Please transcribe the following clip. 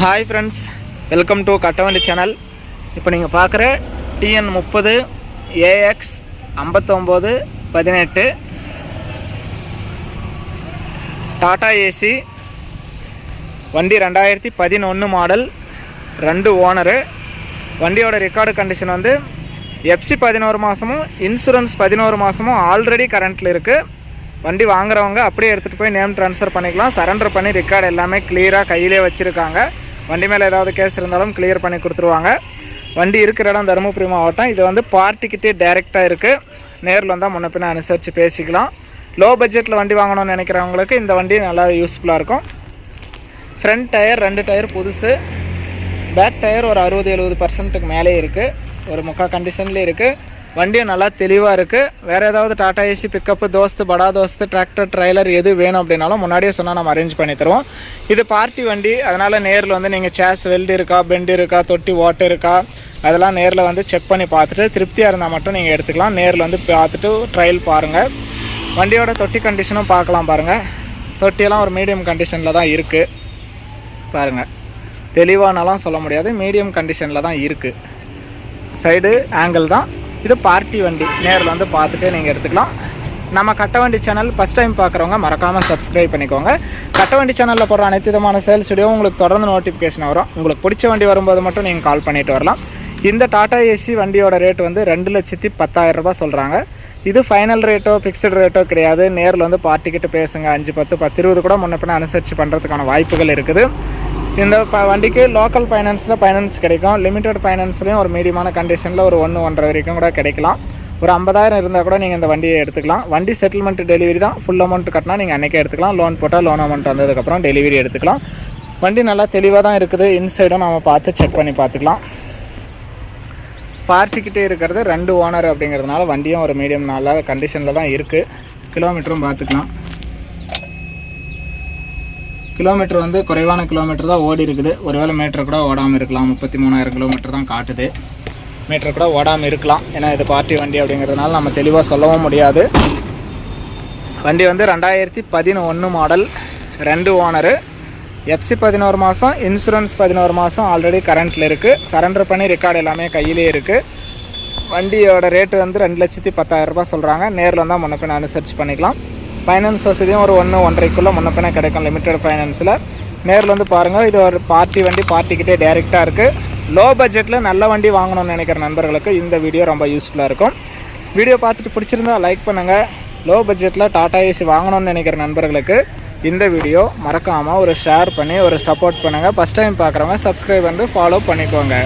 Hi friends welcome to Kattavandi channel இப்போ நீங்கள் பார்க்குற டிஎன் முப்பது ஏஎக்ஸ் ஐம்பத்தொம்போது பதினெட்டு டாடா ஏசி வண்டி ரெண்டாயிரத்தி பதினொன்று மாடல் ரெண்டு ஓனரு வண்டியோட ரெக்கார்டு கண்டிஷன் வந்து எஃப்சி பதினோரு மாதமும் இன்சூரன்ஸ் பதினோரு மாதமும் ஆல்ரெடி கரண்ட்டில் இருக்குது வண்டி வாங்குறவங்க அப்படியே எடுத்துகிட்டு போய் நேம் ட்ரான்ஸ்ஃபர் பண்ணிக்கலாம். சரண்டர் பண்ணி ரெக்கார்டு எல்லாமே கிளியராக கையிலே வச்சுருக்காங்க. வண்டி மேலே ஏதாவது கேஸ் இருந்தாலும் கிளியர் பண்ணி கொடுத்துருவாங்க. வண்டி இருக்கிற இடம் தருமபுரி மாவட்டம். இது வந்து பார்ட்டிக்கிட்டே டேரெக்டாக இருக்குது நேரில் வந்தால் முன்ன பின்ன அனுசரித்து பேசிக்கலாம். லோ பட்ஜெட்டில் வண்டி வாங்கணும்னு நினைக்கிறவங்களுக்கு இந்த வண்டி நல்லா யூஸ்ஃபுல்லாக இருக்கும். ஃப்ரண்ட் டயர் ரெண்டு டயர் புதுசு. பேக் டயர் ஒரு அறுபது எழுபது பர்சன்ட்டுக்கு மேலே இருக்குது ஒரு முக்கால் கண்டிஷன்லேயே இருக்குது வண்டியும் நல்லா தெளிவாக இருக்குது வேறு ஏதாவது டாடா ஏசி பிக்கப்பு தோஸ்து படா தோஸ்து டிராக்டர் ட்ரைலர் எது வேணும் அப்படின்னாலும் முன்னாடியே சொன்னால் நம்ம அரேஞ்ச் பண்ணி தருவோம். இது பார்ட்டி வண்டி. அதனால் நேரில் வந்து நீங்கள் சேஸ் வெல்டு இருக்கா பெண்டு இருக்கா தொட்டி ஓட்டு இருக்கா அதெல்லாம் நேரில் வந்து செக் பண்ணி பார்த்துட்டு திருப்தியாக இருந்தால் மட்டும் நீங்கள் எடுத்துக்கலாம். நேரில் வந்து பார்த்துட்டு ட்ரையல் பாருங்கள் வண்டியோட தொட்டி கண்டிஷனும் பார்க்கலாம் பாருங்கள் தொட்டியெல்லாம் ஒரு மீடியம் கண்டிஷனில் தான் இருக்குது பாருங்கள் தெளிவானாலாம் சொல்ல முடியாது. மீடியம் கண்டிஷனில் தான் இருக்குது சைடு ஆங்கிள் தான். இது பார்ட்டி வண்டி. நேரில் வந்து பார்த்துட்டு நீங்கள் எடுத்துக்கலாம். நம்ம கட்டவண்டி சேனல் ஃபஸ்ட் டைம் பார்க்குறவங்க மறக்காமல் சப்ஸ்கிரைப் பண்ணிக்கோங்க. கட்டவண்டி சேனலில் போடுற அனைத்து விதமான சேல்ஸ் வீடியோ உங்களுக்கு தொடர்ந்து நோட்டிஃபிகேஷன் வரும். உங்களுக்கு பிடிச்ச வண்டி வரும்போது மட்டும் நீங்கள் கால் பண்ணிட்டு வரலாம். இந்த டாடா ஏசி வண்டியோட ரேட் வந்து ரெண்டு லட்சத்தி பத்தாயிரரூபா சொல்கிறாங்க இது ஃபைனல் ரேட்டோ ஃபிக்ஸ்டு ரேட்டோ கிடையாது. நேரில் வந்து பார்ட்டிக்கிட்டு பேசுங்க. அஞ்சு பத்து பத்து இருபது கூட முன்ன பின்ன அனுசரித்து பண்ணுறதுக்கான வாய்ப்புகள் இருக்குது. இந்த ப வண்டிக்கு லோக்கல் ஃபைனான்ஸில் ஃபைனான்ஸ் கிடைக்கும். லிமிடெட் ஃபைனான்ஸ்லேயும் ஒரு மீடியமான கண்டிஷனில் ஒரு ஒன்று ஒன்றரை வரைக்கும் கூட கிடைக்கலாம். ஒரு ஐம்பதாயிரம் இருந்தால் கூட நீங்கள் இந்த வண்டியை எடுத்துக்கலாம். வண்டி செட்டில்மெண்ட் டெலிவரி தான். ஃபுல் அமௌண்ட் கட்டினா நீங்கள் அன்றைக்கே எடுத்துக்கலாம். லோன் போட்டால் லோன் அமௌண்ட் வந்ததுக்கப்புறம் டெலிவரி எடுத்துக்கலாம். வண்டி நல்லா தெளிவாக தான் இருக்குது. இன்சைடும் நம்ம பார்த்து செக் பண்ணி பார்த்துக்கலாம். பார்ட்டிக்கிட்டே இருக்கிறது ரெண்டு ஓனர் அப்படிங்கிறதுனால வண்டியும் ஒரு மீடியம் நல்லா கண்டிஷனில் தான் இருக்குது கிலோமீட்டரும் பார்த்துக்கலாம். கிலோமீட்டர் வந்து குறைவான கிலோமீட்டர் தான் ஓடி இருக்குது. ஒருவேளை மீட்டர் கூட ஓடாமல் இருக்கலாம். முப்பத்தி மூணாயிரம் கிலோமீட்டர் தான் காட்டுது. மீட்டர் கூட ஓடாமல் இருக்கலாம். ஏன்னா இது பார்ட்டி வண்டி அப்படிங்கிறதுனால நம்ம தெளிவாக சொல்லவும் முடியாது. வண்டி வந்து ரெண்டாயிரத்தி பதினொன்று மாடல். ரெண்டு ஓனரு. எஃப்சி பதினோரு மாதம் இன்சூரன்ஸ் பதினோரு மாதம் ஆல்ரெடி கரண்ட்டில் இருக்குது சரண்டர் பண்ணி ரெக்கார்டு எல்லாமே கையிலே இருக்குது வண்டியோட ரேட்டு வந்து ரெண்டு லட்சத்தி பத்தாயிரரூபா சொல்கிறாங்க நேரில் வந்தால் முன்னப்பின் பின்ன அனுசரிச்சு பண்ணிக்கலாம். ஃபைனான்ஸ் வசதியும் ஒரு ஒன்று ஒன்றரைக்குள்ளே முன்ன பின்ன கிடைக்கும். லிமிட்டட் ஃபைனான்ஸில் நேரில் வந்து பாருங்கள் இது ஒரு பார்ட்டி வண்டி பார்ட்டிக்கிட்டே டேரெக்டாக இருக்குது லோ பட்ஜெட்டில் நல்ல வண்டி வாங்கணும்னு நினைக்கிற நண்பர்களுக்கு இந்த வீடியோ ரொம்ப யூஸ்ஃபுல்லாக இருக்கும். வீடியோ பார்த்துட்டு பிடிச்சிருந்தா லைக் பண்ணுங்கள் லோ பட்ஜெட்டில் டாடா ஏசி வாங்கணும்னு நினைக்கிற நண்பர்களுக்கு இந்த வீடியோ மறக்காமல் ஒரு ஷேர் பண்ணி ஒரு சப்போர்ட் பண்ணுங்கள் ஃபஸ்ட் டைம் பார்க்குறவங்க சப்ஸ்கிரைப் பண்ணி ஃபாலோ பண்ணிக்கோங்க.